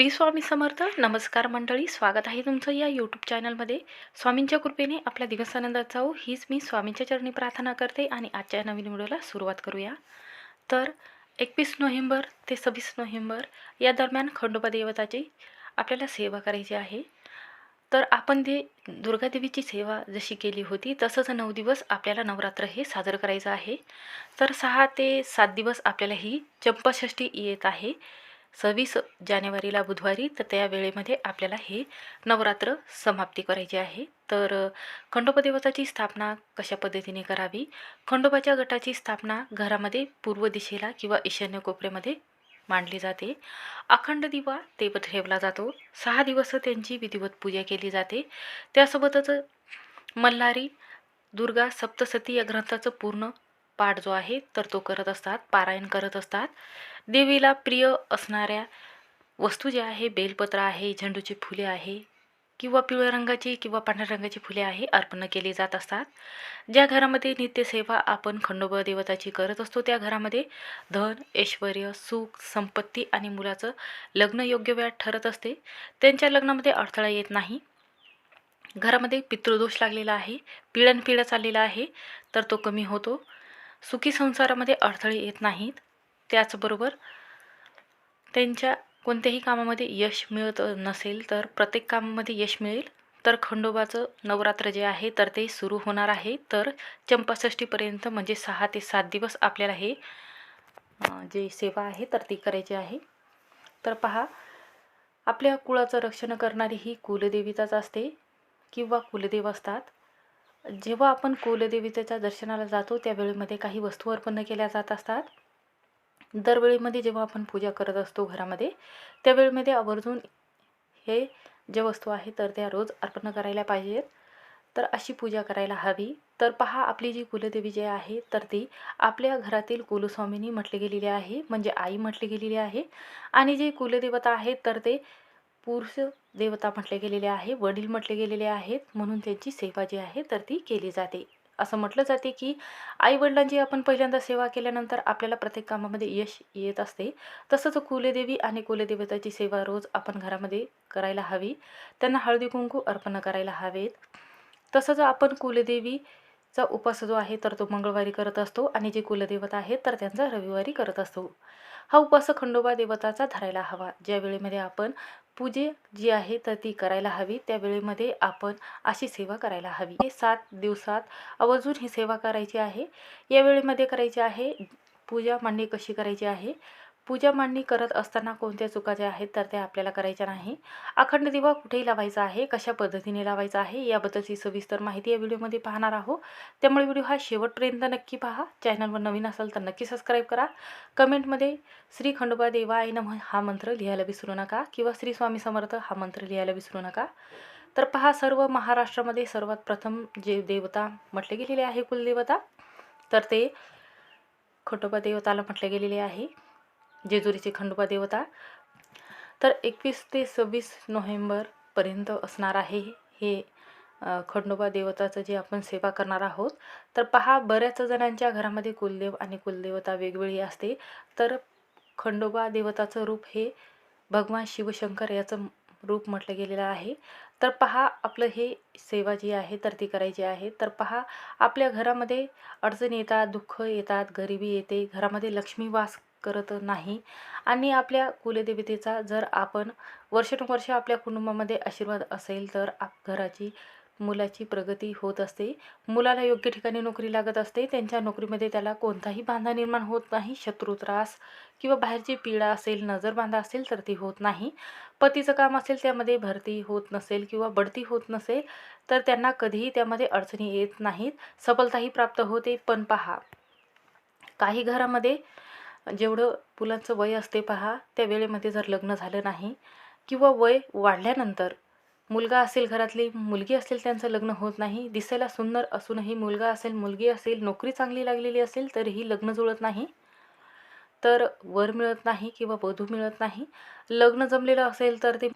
श्री स्वामी समर्थ. नमस्कार मंडळी स्वागत आहे तुमचं या यूट्यूब चॅनलमध्ये स्वामींच्या कृपेने आपल्या दिवसानंदात जाऊ. हीच मी स्वामींच्या चरणी प्रार्थना करते आणि आजच्या नवीन व्हिडिओला सुरुवात करूया. तर एकवीस नोव्हेंबर ते सव्वीस नोव्हेंबर या दरम्यान खंडोबा देवताची आपल्याला सेवा करायची आहे. तर आपण ते दुर्गादेवीची सेवा जशी केली होती तसंच नऊ दिवस आपल्याला नवरात्र हे साजरं करायचं आहे. तर सहा ते सात दिवस आपल्याला ही चंपाषष्ठी येत आहे. सव्वीस जानेवारीला बुधवारी तर त्या वेळेमध्ये आपल्याला हे नवरात्र समाप्ती करायची आहे. तर खंडोबा देवताची स्थापना कशा पद्धतीने करावी? खंडोबाच्या गटाची स्थापना घरामध्ये पूर्व दिशेला किंवा ईशान्य कोपऱ्यामध्ये मांडली जाते. अखंड दिवा ते ठेवला जातो. सहा दिवस त्यांची विधिवत पूजा केली जाते. त्यासोबतच मल्हारी दुर्गा सप्तसती या ग्रंथाचं पूर्ण पाठ जो आहे तर तो करत असतात पारायण करत असतात. देवीला प्रिय असणाऱ्या वस्तू ज्या आहे बेलपत्र आहे झेंडूची फुले आहे किंवा पिवळ्या रंगाची किंवा पांढऱ्या रंगाची फुले आहे अर्पण केली जात असतात. ज्या घरामध्ये नित्यसेवा आपण खंडोबा देवताची करत असतो त्या घरामध्ये धन ऐश्वर सुख संपत्ती आणि मुलाचं लग्न योग्य वेळात ठरत असते. त्यांच्या लग्नामध्ये अडथळा येत नाही. घरामध्ये पितृदोष लागलेला आहे पिढ्यानपिढ्या चाललेला आहे तर तो कमी होतो. सुखी संसारामध्ये अडथळे येत नाहीत. त्याचबरोबर त्यांच्या कोणत्याही कामामध्ये यश मिळत नसेल तर प्रत्येक कामामध्ये यश मिळेल. तर खंडोबाचं नवरात्र जे आहे तर ते सुरू होणार आहे. तर चंपाषष्टीपर्यंत म्हणजे सहा ते सात दिवस आपल्याला हे जे सेवा आहे तर ती करायची आहे. तर पहा आपल्या कुळाचं रक्षण करणारी ही कुलदेवीचाच असते किंवा कुलदेव असतात. जेव्हा आपण कुलदेवीच्या दर्शनाला जातो त्यावेळेमध्ये काही वस्तू अर्पण केल्या जात असतात. दरवेळेमध्ये जेव्हा आपण पूजा करत असतो घरामध्ये त्यावेळेमध्ये आवर्जून हे ज्या वस्तू आहे तर त्या रोज अर्पण करायला पाहिजेत. तर अशी पूजा करायला हवी. तर पहा आपली जी कुलदेवी जी आहे तर ती आपल्या घरातील कुलस्वामिनी म्हटली गेलेली आहे म्हणजे आई म्हटली गेलेली आहे. आणि जे कुलदेवता आहेत तर ते पुरुष देवता म्हटले गेलेले आहे वडील म्हटले गेलेले आहेत म्हणून त्यांची सेवा जी आहे तर ती केली जाते. असं म्हटलं जाते की आई वडिलांची आपण पहिल्यांदा सेवा केल्यानंतर आपल्याला प्रत्येक कामामध्ये यश येत असते. तसंच कुलदेवी आणि कुलदेवताची सेवा रोज आपण घरामध्ये करायला हवी. त्यांना हळदी कुंकू अर्पण करायला हवेत. तसंच आपण कुलदेवीचा उपास जो आहे तर तो मंगळवारी करत असतो आणि जे कुलदेवता आहेत तर त्यांचा रविवारी करत असतो. हा उपास खंडोबा देवताचा धरायला हवा. ज्या वेळेमध्ये आपण पूजे जी आहे तर ती करायला हवी. त्या वेळेमध्ये आपण अशी सेवा करायला हवी. हे सात दिवसात आवर्जून ही सेवा करायची आहे. या वेळेमध्ये करायची आहे पूजा मांडणी कशी करायची आहे? पूजा मांडणी करत असताना कोणत्या चुका ज्या आहेत तर त्या आपल्याला करायच्या नाही. अखंड दिवा कुठेही लावायचा आहे कशा पद्धतीने लावायचा आहे याबद्दलची सविस्तर माहिती या व्हिडिओमध्ये पाहणार आहोत. त्यामुळे व्हिडिओ हा शेवटपर्यंत नक्की पहा. चॅनलवर नवीन असाल तर नक्की सबस्क्राईब करा. कमेंटमध्ये श्री खंडोबा देवाय नम हा मंत्र लिहायला विसरू नका किंवा श्री स्वामी समर्थ हा मंत्र लिहायला विसरू नका. तर पहा सर्व महाराष्ट्रामध्ये सर्वात प्रथम जे देवता म्हटले गेलेले आहे कुलदेवता तर ते खंडोबा देवताला म्हटले गेलेले आहे. जेजुरीचे खंडोबा देवता. तर एकवीस ते सव्वीस नोव्हेंबरपर्यंत असणार आहे हे खंडोबा देवताचं जे आपण सेवा करणार आहोत. तर पहा बऱ्याच जणांच्या घरामध्ये कुलदेव आणि कुलदेवता वेगवेगळी असते. तर खंडोबा देवताचं रूप हे भगवान शिवशंकर याचं रूप म्हटलं गेलेलं आहे. तर पहा आपलं हे सेवा जी आहे तर ती करायची आहे. तर पहा आपल्या घरामध्ये अडचणी येतात दुःख येतात गरिबी येते घरामध्ये लक्ष्मी वास करत नाही. आणि आपल्या कुलदेवतेचा जर आपण वर्षानुवर्ष आपल्या कुटुंबामध्ये आशीर्वाद असेल तर आप घराची मुलाची प्रगती होत असते. मुलाला योग्य ठिकाणी नोकरी लागत असते. त्यांच्या नोकरीमध्ये त्याला कोणताही बांधा निर्माण होत नाही. शत्रू त्रास किंवा बाहेरची पीडा असेल नजर बांधा असेल तर ती होत नाही. पतीचं काम असेल त्यामध्ये भरती होत नसेल किंवा बढती होत नसेल तर त्यांना कधीही त्यामध्ये अडचणी येत नाहीत. सफलताही प्राप्त होते. पण पहा काही घरामध्ये जेवढं मुलांचं वय असते पहा त्या वेळेमध्ये जर लग्न झालं नाही किंवा वय वाढल्यानंतर मुलगा असेल घरातली मुलगी असेल त्यांचं लग्न होत नाही दिसायला सुंदर असूनही मुलगा असेल मुलगी असेल नोकरी चांगली लागलेली असेल तरीही लग्न जुळत नाही. तर वर मिळत नाही किंवा वधू मिळत नाही. लग्न जमलेलं असेल तर ते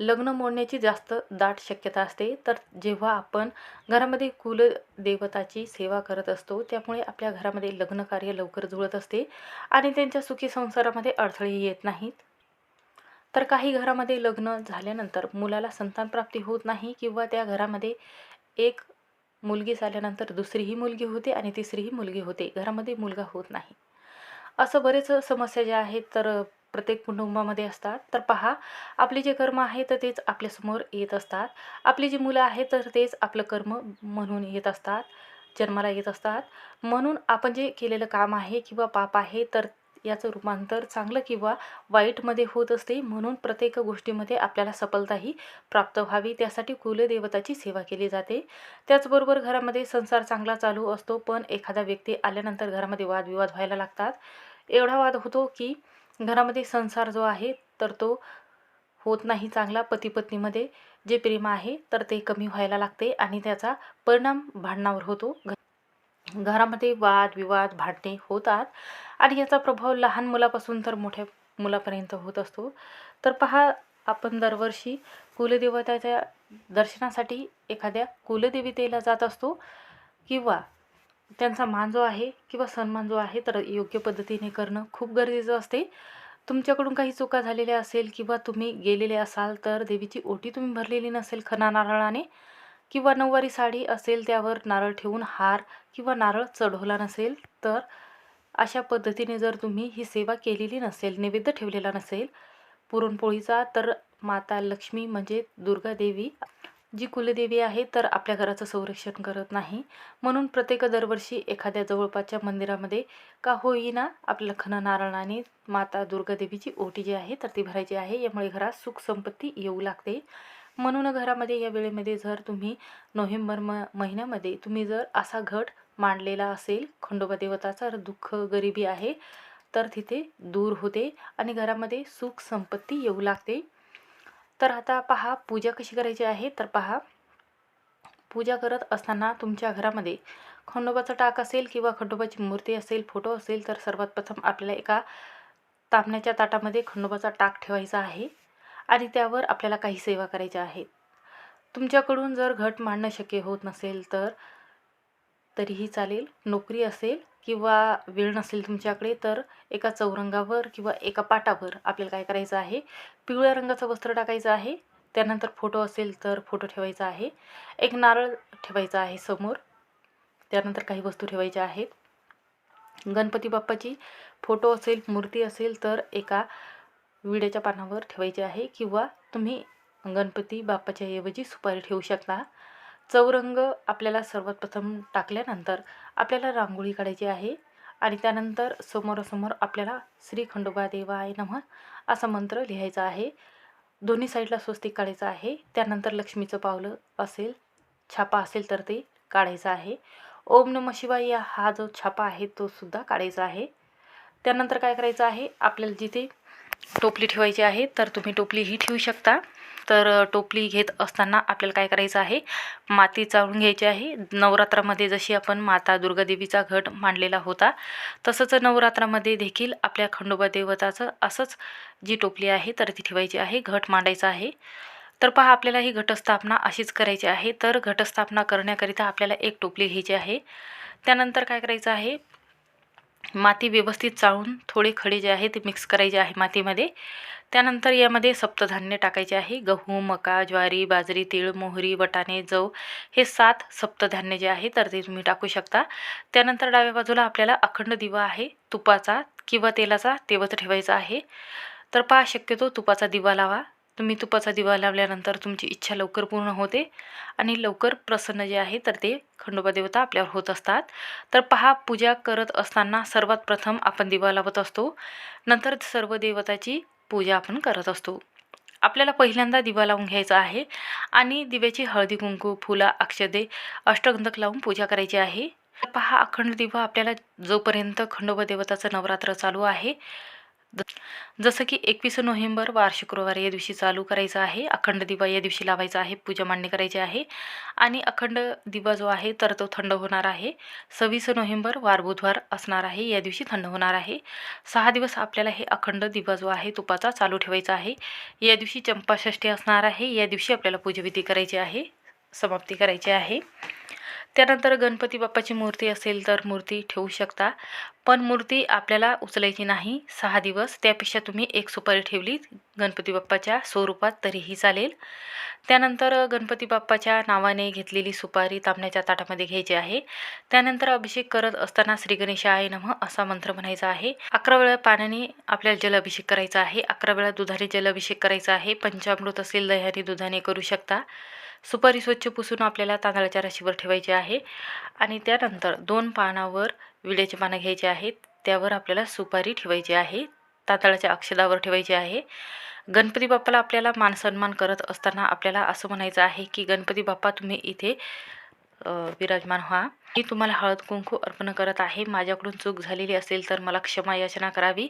लग्न मोडण्याची जास्त दाट शक्यता असते. तर जेव्हा आपण घरामध्ये कुलदेवताची सेवा करत असतो त्यामुळे आपल्या घरामध्ये लग्नकार्य लवकर जुळत असते आणि त्यांच्या सुखी संसारामध्ये अडथळे येत नाहीत. तर काही घरामध्ये लग्न झाल्यानंतर मुलाला संतानप्राप्ती होत नाही किंवा त्या घरामध्ये एक मुलगी झाल्यानंतर दुसरीही मुलगी होते आणि तिसरीही मुलगी होते. घरामध्ये मुलगा होत नाही. असं बरेच समस्या ज्या आहेत तर प्रत्येक कुटुंबामध्ये असतात. तर पहा आपले जे कर्म आहे तर तेच आपल्यासमोर येत असतात. आपली जी मुलं आहेत तर तेच आपलं कर्म म्हणून येत असतात जन्माला येत असतात. म्हणून आपण जे केलेलं काम आहे किंवा पाप आहे तर याचं रूपांतर चांगलं किंवा वाईटमध्ये होत असते. म्हणून प्रत्येक गोष्टीमध्ये आपल्याला सफलताही प्राप्त व्हावी. त्यासाठी कुलदेवताची सेवा केली जाते. त्याचबरोबर घरामध्ये संसार चांगला चालू असतो. पण एखादा व्यक्ती आल्यानंतर घरामध्ये वादविवाद व्हायला लागतात. एवढा वाद होतो की घरामध्ये संसार जो आहे तर तो होत नाही चांगला. पती पत्नीमध्ये जे प्रेम आहे तर ते कमी व्हायला लागते आणि त्याचा परिणाम भांडणावर होतो. घरामध्ये वाद विवाद भांडणे होतात आणि याचा प्रभाव लहान मुलापासून तर मोठ्या मुलापर्यंत होत असतो. तर पहा आपण दरवर्षी कुलदेवताच्या दर्शनासाठी एखाद्या कुलदेवतेला जात असतो किंवा त्यांचा मान जो आहे किंवा सन्मान जो आहे तर योग्य पद्धतीने करणं खूप गरजेचं असते. तुमच्याकडून काही चुका झालेल्या असेल किंवा तुम्ही गेलेले असाल तर देवीची ओटी तुम्ही भरलेली नसेल खना नारळाने किंवा नऊवारी साडी असेल त्यावर नारळ ठेवून हार किंवा नारळ चढवला नसेल तर अशा पद्धतीने जर तुम्ही ही सेवा केलेली नसेल नैवेद्य ठेवलेला नसेल पुरणपोळीचा तर माता लक्ष्मी म्हणजे दुर्गा देवी जी कुलदेवी आहे तर आपल्या घराचं संरक्षण करत नाही. म्हणून प्रत्येक दरवर्षी एखाद्या जवळपासच्या मंदिरामध्ये का होईना आपल्या खन नारळाने माता दुर्गादेवीची ओटी जी आहे तर ती भरायची आहे. यामुळे घरात सुख संपत्ती येऊ लागते. म्हणून घरामध्ये या वेळेमध्ये जर तुम्ही नोव्हेंबर म महिन्यामध्ये तुम्ही जर असा घट मांडलेला असेल खंडोबा देवताचा दुःख गरिबी आहे तर तिथे दूर होते आणि घरामध्ये सुख संपत्ती येऊ लागते. तर आता पहा पूजा कशी करायची आहे? तर पहा पूजा करत असताना तुमच्या घरामध्ये खंडोबाचा टाक असेल किंवा खंडोबाची मूर्ती असेल फोटो असेल तर सर्वात प्रथम आपल्याला एका तांबण्याच्या ताटामध्ये खंडोबाचा टाक ठेवायचा आहे आणि त्यावर आपल्याला काही सेवा करायच्या आहेत. तुमच्याकडून जर घट मांडणं शक्य होत नसेल तर तरीही चालेल. नोकरी असेल किंवा वेळ नसेल तुमच्याकडे तर एका चौरंगावर किंवा एका पाटावर आपल्याला काय करायचं आहे? पिवळ्या रंगाचं वस्त्र टाकायचं आहे. त्यानंतर फोटो असेल तर फोटो ठेवायचा आहे. एक नारळ ठेवायचा आहे समोर. त्यानंतर काही वस्तू ठेवायच्या आहेत. गणपती बाप्पाची फोटो असेल मूर्ती असेल तर एका विड्याच्या पानावर ठेवायची आहे किंवा तुम्ही गणपती बाप्पाच्या ऐवजी सुपारी ठेवू शकता. चौरंग आपल्याला सर्वात प्रथम टाकल्यानंतर आपल्याला रांगोळी काढायची आहे आणि त्यानंतर समोरासमोर आपल्याला श्री खंडोबा देवाय नमः असा मंत्र लिहायचा आहे. दोन्ही साईडला स्वस्तिक काढायचं आहे. त्यानंतर लक्ष्मीचं पावलं असेल छापा असेल तर ते काढायचं आहे. ओम नम शिवाय या हा जो छापा आहे तो सुद्धा काढायचा आहे. त्यानंतर काय करायचं आहे? आपल्याला जिथे टोपली ठेवायची आहे तर तुम्ही टोपली ही ठेवू शकता. तर टोपली घेत असताना आपल्याला काय करायचं आहे? माती चाळून घ्यायची आहे. नवरात्रामध्ये जशी आपण माता दुर्गादेवीचा घट मांडलेला होता तसंच नवरात्रामध्ये देखील आपल्या खंडोबा देवताचं असंच जी टोपली आहे तर ती ठेवायची आहे घट मांडायचा आहे. तर पहा आपल्याला ही घटस्थापना अशीच करायची आहे. तर घटस्थापना करण्याकरिता आपल्याला एक टोपली घ्यायची आहे. त्यानंतर काय करायचं आहे? माती व्यवस्थित चाळून थोडे खडे जे आहे ते मिक्स करायचे आहे मातीमध्ये. त्यानंतर यामध्ये सप्तधान्य टाकायचे आहे. गहू मका ज्वारी बाजरी तीळ मोहरी वटाणे जव हे सात सप्तधान्य जे आहे तर ते तुम्ही टाकू शकता. त्यानंतर डाव्या बाजूला आपल्याला अखंड दिवा आहे तुपाचा किंवा तेलाचा तेवत ठेवायचा आहे. तर पहा शक्यतो तुपाचा दिवा लावा. तुम्ही तुपाचा दिवा लावल्यानंतर तुमची इच्छा लवकर पूर्ण होते आणि लवकर प्रसन्न जे आहे तर ते खंडोबा देवता आपल्यावर होत असतात. तर पहा पूजा करत असताना सर्वात प्रथम आपण दिवा लावत असतो. नंतर सर्व देवताची पूजा आपण करत असतो. आपल्याला पहिल्यांदा दिवा लावून घ्यायचा आहे आणि दिव्याची हळदी कुंकू फुला अक्षदे अष्टगंधक लावून पूजा करायची आहे. पहा अखंड दिवा आपल्याला जोपर्यंत खंडोबा देवताचं नवरात्र चालू आहे जसं की एकवीस नोव्हेंबर वार शुक्रवार या दिवशी चालू करायचा आहे. अखंड दिवा या दिवशी लावायचा आहे. पूजा मांडणी करायची आहे. आणि अखंड दिवा जो आहे तर तो थंड होणार आहे. सव्वीस नोव्हेंबर वार बुधवार असणार आहे. या दिवशी थंड होणार आहे. सहा दिवस आपल्याला हे अखंड दिवा जो आहे तुपाचा चालू ठेवायचा आहे. या दिवशी चंपाषष्ठी असणार आहे. या दिवशी आपल्याला पूजाविधी करायची आहे. समाप्ती करायची आहे. त्यानंतर गणपती बाप्पाची मूर्ती असेल तर मूर्ती ठेवू शकता. पण मूर्ती आपल्याला उचलायची नाही. सहा दिवस. त्यापेक्षा तुम्ही एक सुपारी ठेवली. गणपती बाप्पाच्या स्वरूपात तरीही चालेल. त्यानंतर गणपती बाप्पाच्या नावाने घेतलेली सुपारी तांबण्याच्या ताटामध्ये घ्यायची आहे. त्यानंतर अभिषेक करत असताना श्री गणेशाय नमः असा मंत्र म्हणायचा आहे. अकरा वेळा पाण्याने आपल्याला जलाभिषेक करायचा आहे. अकरा वेळा दुधाने जलाभिषेक करायचा आहे. पंचामृत असेल दह्याने दुधाने करू शकता. सुपारी स्वच्छ पुसून आपल्याला तांदळाच्या राशीवर ठेवायची आहे. आणि त्यानंतर दोन पानावर विड्याचे पानं घ्यायचे आहेत. त्यावर आपल्याला सुपारी ठेवायची आहे. तांदळाच्या अक्षदावर ठेवायची आहे. गणपती बाप्पाला आपल्याला मानसन्मान करत असताना आपल्याला असं म्हणायचं आहे की गणपती बाप्पा तुम्ही इथे विराजमान व्हा. मी तुम्हाला हळद कुंकू अर्पण करत आहे. माझ्याकडून चूक झालेली असेल तर मला क्षमा याचना करावी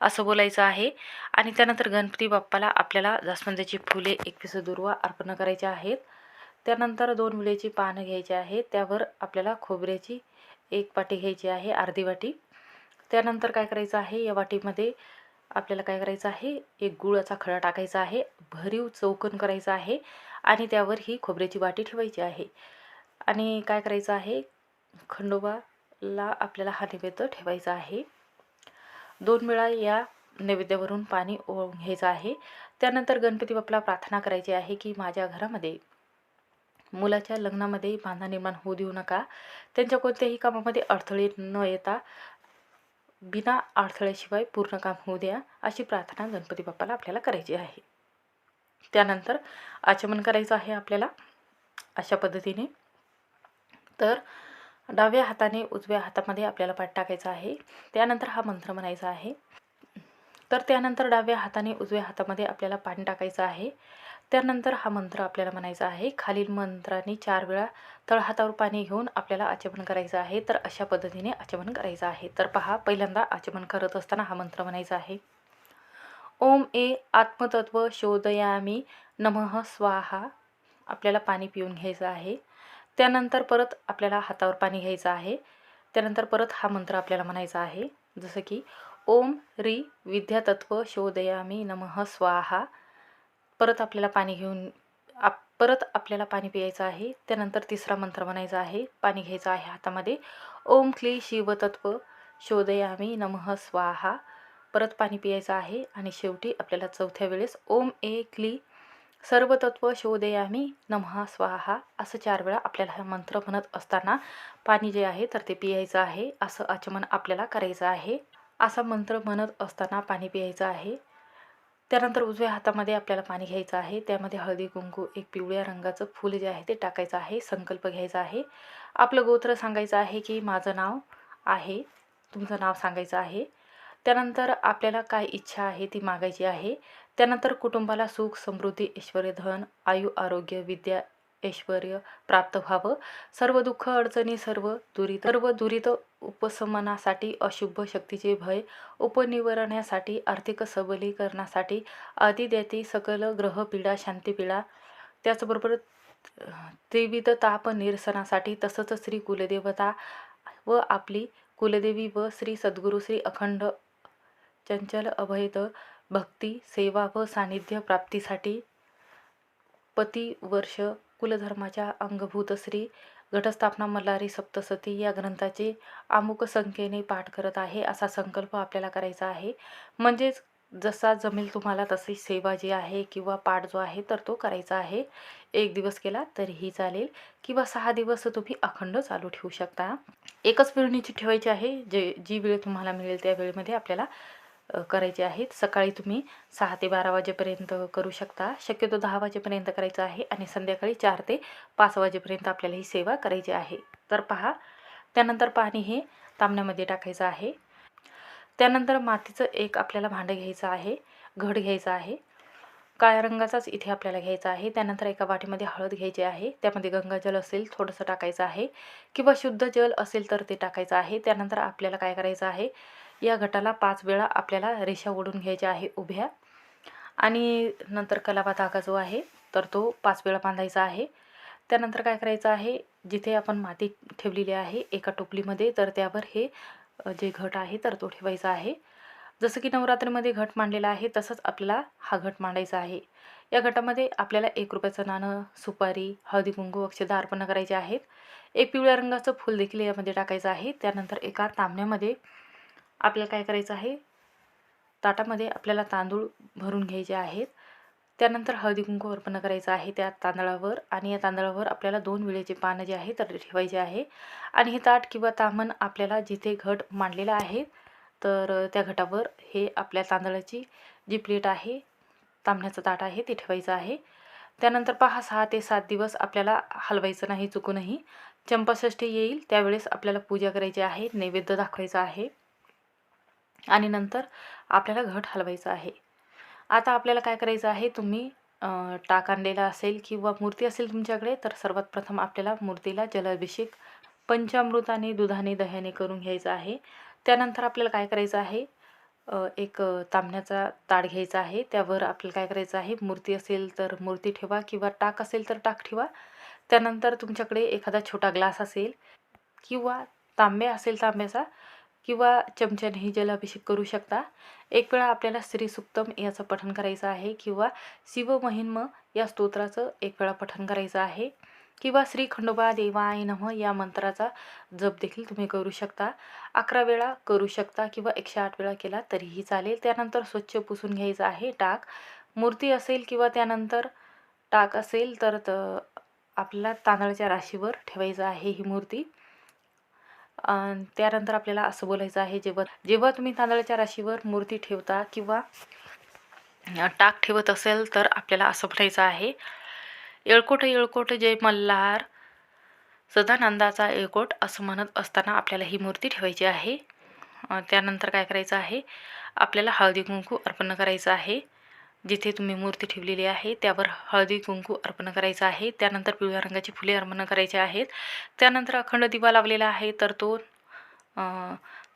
असं बोलायचं आहे. आणि त्यानंतर गणपती बाप्पाला आपल्याला जास्वंदाची फुले एकवीस दुर्वा अर्पण करायच्या आहेत. त्यानंतर दोन विळेची पानं घ्यायची आहेत. त्यावर आपल्याला खोबऱ्याची एक वाटी घ्यायची आहे अर्धी वाटी. त्यानंतर काय करायचं आहे? या वाटीमध्ये आपल्याला काय करायचं आहे? एक गुळाचा खडा टाकायचा आहे. भरीव चौकन करायचं आहे. आणि त्यावर ही खोबऱ्याची वाटी ठेवायची आहे. आणि काय करायचं आहे? खंडोबाला आपल्याला हा नैवेद्य ठेवायचा आहे. दोन वेळा या नैवेद्यावरून पाणी ओळून घ्यायचं आहे. त्यानंतर गणपती बाप्पाला प्रार्थना करायची आहे की माझ्या घरामध्ये मुलाच्या लग्नामध्ये बांधा निर्माण होऊ देऊ नका. त्यांच्या कोणत्याही कामामध्ये अडथळे न येता बिना अडथळ्याशिवाय पूर्ण काम होऊ द्या अशी प्रार्थना गणपती बाप्पाला आपल्याला करायची आहे. त्यानंतर आचमन करायचं आहे आपल्याला. अशा पद्धतीने तर डाव्या हाताने उजव्या हातामध्ये आपल्याला पाठ टाकायचा आहे. त्यानंतर हा मंत्र म्हणायचा आहे. तर त्यानंतर डाव्या हाताने उजव्या हातामध्ये आपल्याला पाणी टाकायचं आहे. त्यानंतर हा मंत्र आपल्याला म्हणायचा आहे. खालील मंत्राने चार वेळा तळहातावर पाणी घेऊन आपल्याला आचमन करायचं आहे. तर अशा पद्धतीने आचमन करायचं आहे. तर पहा पहिल्यांदा आचमन करत असताना हा मंत्र म्हणायचा आहे. ओम ए आत्मतत्व शोधयामी नमः स्वाहा. आपल्याला पाणी पिऊन घ्यायचं आहे. त्यानंतर परत आपल्याला हातावर पाणी घ्यायचं आहे. त्यानंतर परत हा मंत्र आपल्याला म्हणायचा आहे. जसं की ओम री विद्यातत्व शोधयामी नमः स्वाहा. परत आपल्याला पाणी घेऊन आप परत आपल्याला पाणी प्यायचं आहे. त्यानंतर तिसरा मंत्र म्हणायचा आहे. पाणी घ्यायचं आहे हातामध्ये. ओम क्ली शिवतत्व शोधयामी नमः स्वाहा. परत पाणी पियायचं आहे. आणि शेवटी आपल्याला चौथ्या वेळेस ओम ए क्ली सर्व तत्व शोधयामी नमः स्वाहा. असं चार वेळा आपल्याला हा मंत्र म्हणत असताना पाणी जे आहे तर ते पियायचं आहे. असं आचमन आपल्याला करायचं आहे. असा मंत्र म्हणत असताना पाणी पियायचं आहे. त्यानंतर उजव्या हातामध्ये आपल्याला पाणी घ्यायचं आहे. त्यामध्ये हळदी कुंकू एक पिवळ्या रंगाचं फूल जे आहे ते टाकायचं आहे. संकल्प घ्यायचा आहे. आपलं गोत्र सांगायचं आहे की माझं नाव आहे. तुमचं नाव सांगायचं आहे. त्यानंतर आपल्याला काय इच्छा आहे ती मागायची आहे. त्यानंतर कुटुंबाला सुख समृद्धी ऐश्वर धन आयु आरोग्य विद्या ऐश्वर प्राप्त व्हावं. सर्व दुःख अडचणी सर्व दुरित सर्व दुरित उपशमनासाठी अशुभ शक्तीचे भय उपनिवारण्यासाठी आर्थिक सबलीकरणासाठी आदिद्याती सकल ग्रह पीडा शांतीपीडा त्याचबरोबर त्रिविध ताप निरसनासाठी तसंच श्री कुलदेवता व आपली कुलदेवी व श्री सद्गुरू श्री अखंड चंचल अभयद भक्ती सेवा व सानिध्य प्राप्तीसाठी पती वर्ष कुलधर्माच्या अंगभूत श्री घटस्थापना मल्हारी सप्तसती या ग्रंथाचे अमुक संख्येने पाठ करत आहे असा संकल्प आपल्याला करायचा आहे. म्हणजेच जसा जमेल तुम्हाला तशी सेवा जी आहे किंवा पाठ जो आहे तर तो करायचा आहे. एक दिवस केला तरीही चालेल किंवा सहा दिवस तुम्ही अखंड चालू ठेवू शकता. एकच फिरणीची ठेवायची आहे. जे जी वेळ तुम्हाला मिळेल त्या वेळेमध्ये आपल्याला करायचे आहेत. सकाळी तुम्ही सहा ते बारा वाजेपर्यंत करू शकता. शक्यतो दहा वाजेपर्यंत करायचं आहे आणि संध्याकाळी चार ते पाच वाजेपर्यंत आपल्याला ही सेवा करायची आहे. तर पहा त्यानंतर पाणी हे तांबण्यामध्ये टाकायचं आहे. त्यानंतर मातीचं एक आपल्याला भांडं घ्यायचं आहे. घड घ्यायचं आहे. काळ्या रंगाचाच इथे आपल्याला घ्यायचा आहे. त्यानंतर एका वाटीमध्ये हळद घ्यायची आहे. त्यामध्ये गंगाजल असेल थोडंसं टाकायचं आहे. किंवा शुद्ध जल असेल तर ते टाकायचं आहे. त्यानंतर आपल्याला काय करायचं आहे? या गटाला पाच वेळा आपल्याला रेषा ओढून घ्यायच्या आहे उभ्या. आणि नंतर कलाबा धागा जो आहे तर तो पाच वेळा बांधायचा आहे. त्यानंतर काय करायचं आहे जिथे आपण माती ठेवलेली आहे एका टोपलीमध्ये तर त्यावर हे जे घट आहे तर तो ठेवायचा आहे. जसं की नवरात्रीमध्ये घट मांडलेला आहे तसंच आपल्याला हा घट मांडायचा आहे. या घटामध्ये आपल्याला एक रुपयाचं नाणं सुपारी हळदी कुंकू अक्षदा अर्पण करायचे आहेत. एक पिवळ्या रंगाचं फूल देखील यामध्ये टाकायचं आहे. त्यानंतर एका तांबण्यामध्ये आपल्याला काय करायचं आहे? ताटामध्ये आपल्याला तांदूळ भरून घ्यायचे आहेत. त्यानंतर हळदी कुंकू अर्पण करायचं आहे त्या तांदळावर आणि या तांदळावर आपल्याला दोन विळेचे पानं जे आहे तर ठेवायचे आहे. आणि हे ताट किंवा तामण आपल्याला जिथे घट मांडलेला आहे तर त्या घटावर हे आपल्या तांदळाची जी प्लेट आहे तांबण्याचं ताट आहे ते ठेवायचं आहे. त्यानंतर पहा सहा ते सात दिवस आपल्याला हलवायचं नाही चुकूनही. चंपाषष्ठी येईल त्यावेळेस आपल्याला पूजा करायची आहे नैवेद्य दाखवायचा आहे. आणि नंतर आपल्याला घट हलवायचं आहे. आता आपल्याला काय करायचं आहे तुम्ही टाक आणलेला असेल किंवा मूर्ती असेल तुमच्याकडे तर सर्वात प्रथम आपल्याला मूर्तीला जलाभिषेक पंचामृताने दुधाने दह्याने करून घ्यायचा आहे. त्यानंतर आपल्याला काय करायचं आहे एक तांबण्याचा ताट घ्यायचा आहे. त्यावर आपल्याला काय करायचं आहे मूर्ती असेल तर मूर्ती ठेवा किंवा टाक असेल तर टाक ठेवा. त्यानंतर तुमच्याकडे एखादा छोटा ग्लास असेल किंवा तांब्या असेल तांब्याचा किंवा चमच्यानेही जलाभिषेक करू शकता. एक वेळा आपल्याला श्रीसुक्तम याचं पठण करायचं आहे किंवा शिवमहिन्म या स्तोत्राचं एक वेळा पठण करायचं आहे. किंवा श्री खंडोबा देवाय नम या मंत्राचा जप देखील तुम्ही करू शकता. अकरा वेळा करू शकता किंवा एकशे आठ वेळा केला तरीही चालेल. त्यानंतर स्वच्छ पुसून घ्यायचं आहे टाक. मूर्ती असेल किंवा त्यानंतर टाक असेल तर आपल्याला तांदळाच्या राशीवर ठेवायचं आहे ही मूर्ती. त्यानंतर आपल्याला असं बोलायचं आहे जेव्हा जेव्हा तुम्ही तांदळाच्या राशीवर मूर्ती ठेवता किंवा टाक ठेवत असेल तर आपल्याला असं म्हणायचं आहे येळकोट येळकोट जय मल्हार सदानंदाचा येळकोट असं म्हणत असताना आपल्याला ही मूर्ती ठेवायची आहे. त्यानंतर काय करायचं आहे आपल्याला हळदी कुंकू अर्पण करायचं आहे. जिथे तुम्ही मूर्ती ठेवलेली आहे त्यावर हळदी कुंकू अर्पण करायचं आहे. त्यानंतर पिवळ्या रंगाची फुले अर्पण करायचे आहेत. त्यानंतर अखंड दिवा लावलेला आहे तर तो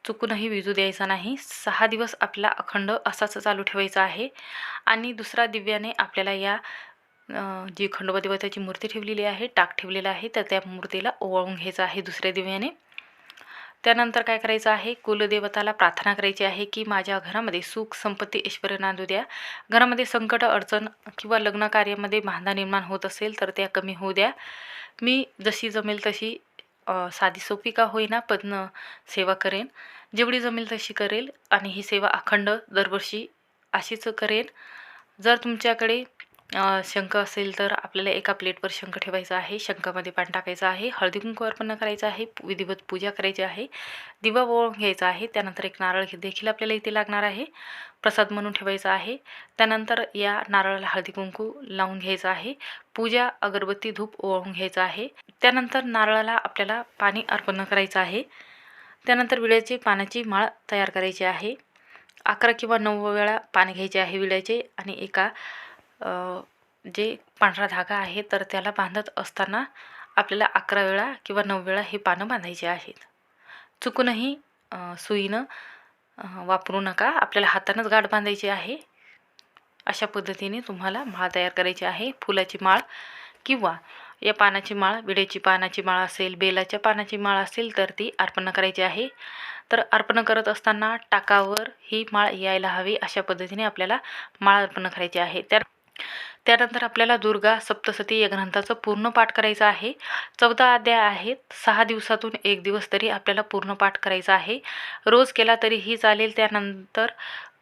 चुकूनही विजू द्यायचा नाही. सहा दिवस आपला अखंड असाच चालू ठेवायचा आहे. आणि दुसरा दिव्याने आपल्याला या जी खंडोबा देवताची मूर्ती ठेवलेली आहे टाक ठेवलेला आहे तर त्या मूर्तीला ओवाळून घ्यायचं आहे दुसऱ्या दिव्याने. त्यानंतर काय करायचं आहे? कुलदेवताला प्रार्थना करायची आहे की माझ्या घरामध्ये सुख संपत्ती ऐश्वर नांदू द्या. घरामध्ये संकट अडचण किंवा लग्न कार्यामध्ये बांधा निर्माण होत असेल तर त्या कमी होऊ द्या. मी जशी जमेल तशी साधी सोपी का होईना पण सेवा करेन. जेवढी जमेल तशी करेल आणि ही सेवा अखंड दरवर्षी अशीच करेन. जर तुमच्याकडे शंख असेल तर आपल्याला एका प्लेटवर शंख ठेवायचा आहे शंखामध्ये पाणी टाकायचं आहे हळदी कुंकू अर्पण करायचं आहे विधिवत पूजा करायची आहे दिवा ओळून घ्यायचा आहे त्यानंतर एक नारळ देखील आपल्याला इथे लागणार आहे प्रसाद म्हणून ठेवायचा आहे त्यानंतर या नारळाला हळदी कुंकू लावून घ्यायचं आहे पूजा अगरबत्ती धूप ओळून घ्यायचं आहे त्यानंतर नारळाला आपल्याला पाणी अर्पण करायचं आहे त्यानंतर विड्याची पानाची माळ तयार करायची आहे अकरा किंवा नऊ वेळा पाणी घ्यायचे आहे विड्याचे आणि एका जे पांढरा धागा आहे तर त्याला बांधत असताना आपल्याला अकरा वेळा किंवा नऊ वेळा हे पानं बांधायचे आहेत. चुकूनही सुईनं वापरू नका. आपल्याला हातानंच गाठ बांधायची आहे. अशा पद्धतीने तुम्हाला माळ तयार करायची आहे. फुलाची माळ किंवा या पानाची माळ विड्याची पानाची माळ असेल बेलाच्या पानाची माळ असेल तर ती अर्पण करायची आहे. तर अर्पण करत असताना टाकावर ही माळ यायला हवी. अशा पद्धतीने आपल्याला माळ अर्पण करायची आहे. त्या त्यानंतर आपल्याला दुर्गा सप्तसती या ग्रंथाचं पूर्ण पाठ करायचं आहे. चौदा अध्याय आहेत. सहा दिवसातून एक दिवस तरी आपल्याला पूर्ण पाठ करायचा आहे. रोज केला तरीही चालेल. त्यानंतर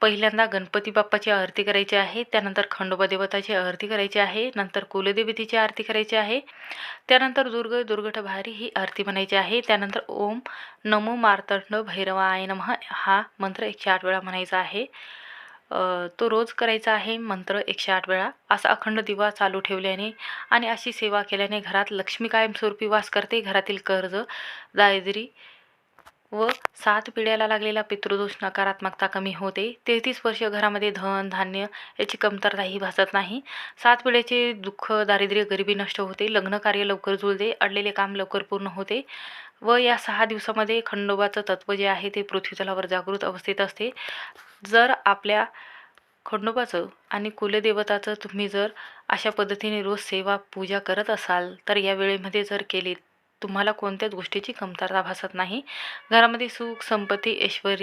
पहिल्यांदा गणपती बाप्पाची आरती करायची आहे. त्यानंतर खंडोबा देवताची आरती करायची आहे. नंतर कुलदेवतीची आरती करायची आहे. त्यानंतर दुर्ग दुर्गट भारी ही आरती म्हणायची आहे. त्यानंतर ओम नमो मार्तंड भैरवाय नमः हा मंत्र एकशे आठ वेळा म्हणायचा आहे. तो रोज करायचा आहे मंत्र एकशे आठ वेळा. असा अखंड दिवा चालू ठेवल्याने आणि अशी सेवा केल्याने घरात लक्ष्मी कायमस्वरूपी वास करते. घरातील कर्ज दारिद्री व सात पिढ्याला लागलेला पितृदोष नकारात्मकता कमी होते. तेहतीस वर्ष घरामध्ये धन धान्य याची कमतरताही भासत नाही. सात पिढ्याचे दुःख दारिद्र्य गरिबी नष्ट होते. लग्नकार्य लवकर जुळते. अडलेले काम लवकर पूर्ण होते व या सहा दिवसामध्ये खंडोबाचं तत्त्व जे आहे ते पृथ्वीतलावर जागृत अवस्थेत असते. जर आपल्या खंडोबाचं आणि कुलदेवताचं तुम्ही जर अशा पद्धतीने रोज सेवा पूजा करत असाल तर या वेळेमध्ये जर केली तुम्हाला कोणत्याच गोष्टीची कमतरता भासत नाही. घरामध्ये सुख संपत्ती ऐश्वर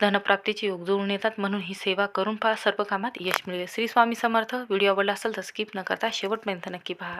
धनप्राप्तीचे योग जुळून येतात म्हणून ही सेवा करून पहा. सर्व कामात यश मिळेल. श्री स्वामी समर्थ. व्हिडिओ आवडला असेल तर स्किप न करता शेवटपर्यंत नक्की पहा.